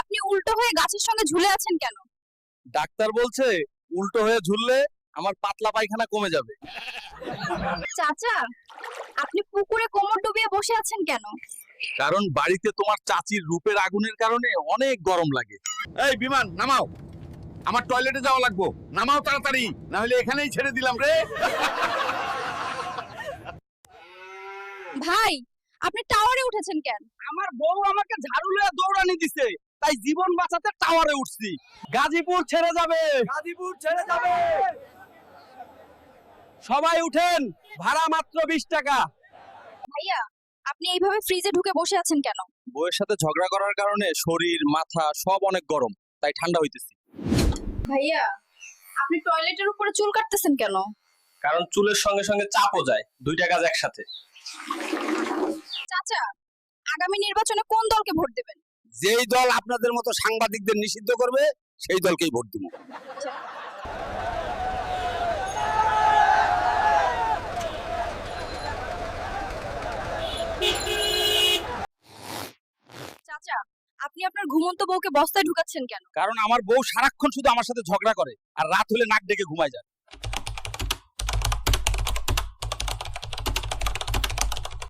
আপনি উল্টো হয়ে গাছের সঙ্গে ঝুলে আছেন কেন? ডাক্তার বলছে উল্টো হয়ে ঝুললে আমার পাতলা পায়খানা কমে যাবে। চাচা আপনি পুকুরে কোমর ডুবিয়ে বসে আছেন কেন? কারণ বাড়িতে তোমার চাচির রূপের আগুনের কারণে অনেক গরম লাগে। এই বিমান নামাও। আমার টয়লেটে যাওয়া লাগবো। নামাও তাড়াতাড়ি না হলে এখানেই ছেড়ে দিলাম রে। ভাই আপনি টাওয়ারে উঠেছেন কেন? আমার বউ আমাকে ঝাড়ু লয়ে দৌড়ানি দিছে। তাই জীবন বাঁচাতে টাওয়ারে উঠছি। গাজীপুর ছেড়ে যাবে। গাজীপুর ছেড়ে যাবে। সবাই উঠেন ভাড়া মাত্র বিশ টাকা। ভাইয়া আপনি এইভাবে ফ্রিজে ঢুকে বসে আছেন কেন? বউয়ের সাথে ঝগড়া করার কারণে শরীর মাথা সব অনেক গরম তাই ঠান্ডা হইতেছি। ভাইয়া আপনি টয়লেটের উপরে চুল কাটতেছেন কেন? কারণ চুলের সঙ্গে সঙ্গে চাপও যায় দুইটা কাজ একসাথে। চাচা আগামী নির্বাচনে কোন দলকে ভোট দেবেন? যেই দল আপনাদের মতো সাংবাদিকদের নিষিদ্ধ করবে সেই দলকেই ভোট দিব। চাচা আপনি আপনার ঘুমন্ত বউকে বস্তায় ঢুকাচ্ছেন কেন? কারণ আমার বউ সারাক্ষণ শুধু আমার সাথে ঝগড়া করে আর রাত হলে নাক ডেকে ঘুমায় যায়।